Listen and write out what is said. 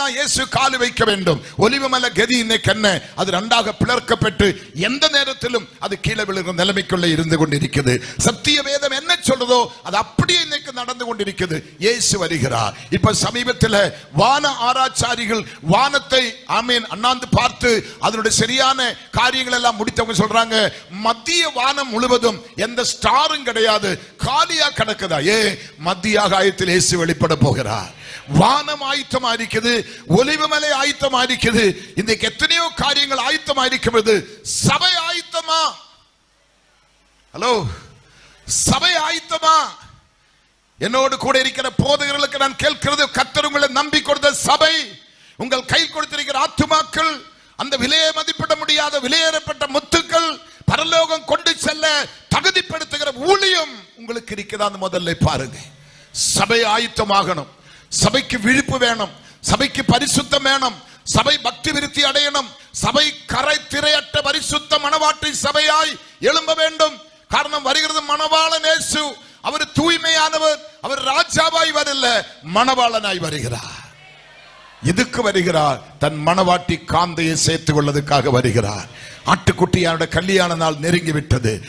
தான் இயேசு காலு வைக்க வேண்டும். ஒலிவமல கதி இன்னைக்கு என்ன? அது ரெண்டாக பிளர்க்கப்பட்டு எந்த நேரத்திலும் அது கீழே விழுகிற நிலைமைக்குள்ளே இருந்து கொண்டிருக்கிறது. சத்திய சொல்றதோ அது அப்படியே இன்னைக்கு நடந்து கொண்டிருக்கிறது. இயேசு வருகிறார். இப்ப சமீபத்தில் வான ஆராய்ச்சாரிகள் வானத்தை ஆமீன் அண்ணாந்து பார்த்து அதனுடைய சரியான காரியங்கள் எல்லாம் முடித்தவங்க சொல்றாங்க மத்திய வானம் முழுவதும் எந்த ஸ்டாரும் கிடையாது காலியா கிடக்குதா? ஏ மத்திய ஆகாயத்தில் இயேசு வெளிப்பட போகிறார். வானம் ஆயத்தமா இருக்குது ஒலிவுமலை ஆயத்தமா இருக்குது இன்றைக்கு எத்தனையோ காரியங்கள் ஆயத்தமா இருக்கிறது சபை ஆயத்தமா? ஹலோ சபை என்னோடு கூட இருக்கிற போதகர்களுக்கு நான் கேட்கிறது கத்தர் உங்களை நம்பி கொடுத்த சபை உங்கள் கை கொடுத்திருக்கிற ஆத்துமாக்கள் அந்த விலையை மதிப்பிட முடியாத விலையேறப்பட்ட முத்துக்கள் பரலோகம் கொண்டு செல்ல தகுதிப்படுத்துகிற ஊழியம் உங்களுக்கு இருக்கிறதா முதல்ல பாருங்க. சபை ஆயத்தமாகணும் சபைக்கு விழிப்பு வேணும். சபைக்கு பரிசுத்தம் வேணும். சபை பக்தி விருத்தி அடையணும். சபை கரை திரையற்ற பரிசுத்த மணவாட்டி சபையாய் எழும்ப வேண்டும். காரணம் வருகிறது மணவாள நேசு அவர் ராஜாவாய் வரல மணவாளனாய் வருகிறார். எதுக்கு வருகிறார்? தன் மணவாட்டி காந்தையை சேர்த்துக் கொள்வதற்காக வருகிறார். ஆட்டுக்குட்டியானோட கல்யாண நாள் நெருங்கி விட்டது.